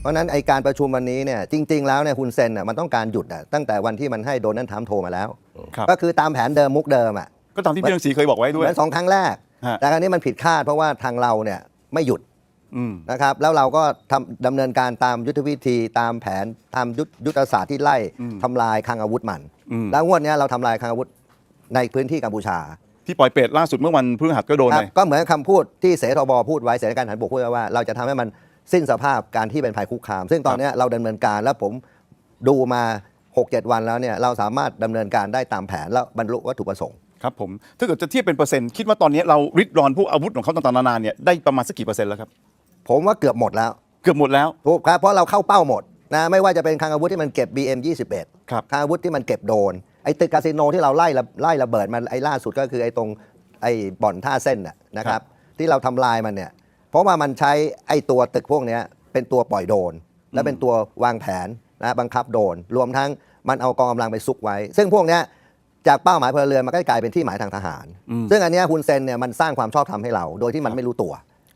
เพราะฉะนั้นไอการประชุมวันนี้เนี่ยจริง ๆ แล้วเนี่ยคุณเซนน่ะมันต้องการหยุดอะตั้งแต่วันที่มันให้โดนัลด์ทรัมป์โทรมาแล้ว ครับ ก็คือตามแผนเดิมมุกเดิมอะก็ตามที่พี่รังสีเคยบอกไว้เหด้วยมือนสองครั้งแรก ฮะ แต่ครั้งนี้มันผิดคาดเพราะว่าทางเราเนี่ยไม่หยุดอืม นะครับแล้วเราก็ทำดำเนินการตามยุทธวิธีตามแผนตามยุทธยุทธศาสตร์ที่ไล่อืมทำลายคลังอาวุธมัน อืม แล้วงวดเนี้ยเราทำลายคลังอาวุธในพื้นที่กัมพูชา ที่ปล่อยเป็ดล่าสุดเมื่อวันพฤหัสก็โดนคเลรับยก็เหมือนคำพูดที่เสทบพูดไว้เสนาการทหารบกพูดไว้ว่า เราจะทำให้มัน สิ้นสภาพการที่เป็นภัยคุกคาม ซึ่งตอนเนี้ยเราดำเนินการแล้วผมดูมา 6-7 วันแล้วเนี่ยเราสามารถดำเนินการได้ตามแผนแล้วบรรลุวัตถุประสงค์ครับผมถ้าเกิดจะเทียบเป็นเปอร์เซ็นต์คิดว่าตอนนี้เราริดรอนพวกอาวุธของเขาต่างๆนานาเนี่ยได้ประมาณสักกี่เปอร์เซ็นต์แล้วครับผมว่าเกือบหมดแล้ว เกือบหมดแล้วถูกครับเพราะเราเข้าเป้าหมดนะไม่ว่าจะเป็นคลังอาวุธที่มันเก็บ BM 21ครับคลังอาวุธที่มันเก็บโดรนไอ้ตึกคาสิโนที่เราไล่ระไล่ระเบิดมันไอ้ล่าสุดก็คือไอ้ตรงไอ้บ่อนท่าเส้นน่ะนะครับที่เราทำลายมันเนี่ย เพราะว่ามันใช้ไอ้ตัวตึกพวกเนี้ยเป็นตัวปล่อยโดรนและเป็นตัววางแผนนะบังคับโดรนรวมทั้งมันเอากองกำลังไปซุกไว้ ซึ่งพวกเนี้ยจากเป้าหมายพลเรือนมันก็กลายเป็นที่หมายทางทหารอืมซึ่งอันเนี้ยคุณเซนเนี่ยมันสร้างความชอบธรรมให้เรา โดยที่มันไม่รู้ตัว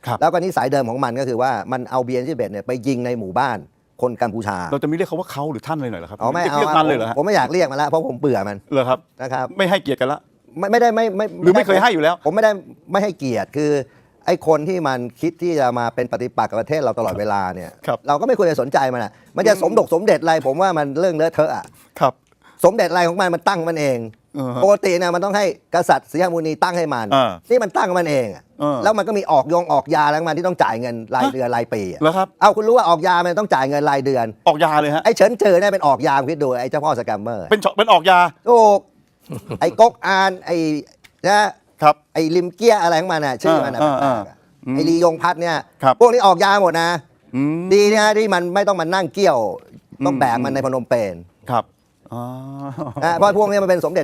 ครับแล้วก็นิสัยเดิมของมันก็คือว่ามันเอาเบียนที่เบ็ดเนี่ยไปยิงในหมู่บ้านคนกัมพูชา เราจะไม่เรียกเขาว่าเขาหรือท่านเลยหน่อยเหรอครับเอาไม่เอาเรียกมันเลยเหรอฮะผมไม่อยากเรียกมันแล้วเพราะผมเบื่อมันเหรอครับนะครับ ไม่ให้เกียรติกันละไม่ไม่ได้ไม่ไม่หรือไม่เคยให้อยู่แล้ว ผมไม่ได้ไม่ให้เกียรติคือ ไอ้คนที่มันคิดที่จะมาเป็นปฏิปักษ์กับประเทศเราตลอดเวลาเนี่ย ครับเราก็ไม่ควรจะสนใจมันอะ มันจะสมดกสมเด็จอะไรผมว่ามันเรื่องเลอะเทอะอะ ครับ สมเด็จอะไรของมันมันตั้งมันเองเออฮะปกติเนี่ยมันต้องให้กษัตริย์ศรีหมุนีตั้งให้มัน อ่านี่มันตั้งมันเองอะเออแล้วมันก็มีออกยงออกยาแล้วมันที่ต้องจ่ายเงินรายเดือนรายปีอะเหรอครับ เอาคุณรู้ว่าออกยา มันต้องจ่ายเงินรายเดือน ออกยาเลยฮะ ไอ้เฉินเจอเนี่ยเป็นออกยามคิดดูไอ้เจ้าพ่อสแกมเมอร์เป็นช็อตเป็นออกยา ถูกไอ้ก๊กอานไอ้นะ ครับไอ้ลิมเกียอะไรของมันน่ะชื่อมันน่ะอ่าอ่าแปลกๆอะไอ้ลียงพัดเนี่ยครับพวกนี้ออกยาหมดนะ อืม ดีนะที่มันไม่ต้องมานั่งเกี่ยวต้องอืมแบกมันในพนมเปญครับอ๋อ นะเพราะพวกนี้มันเป็นสมเด็จ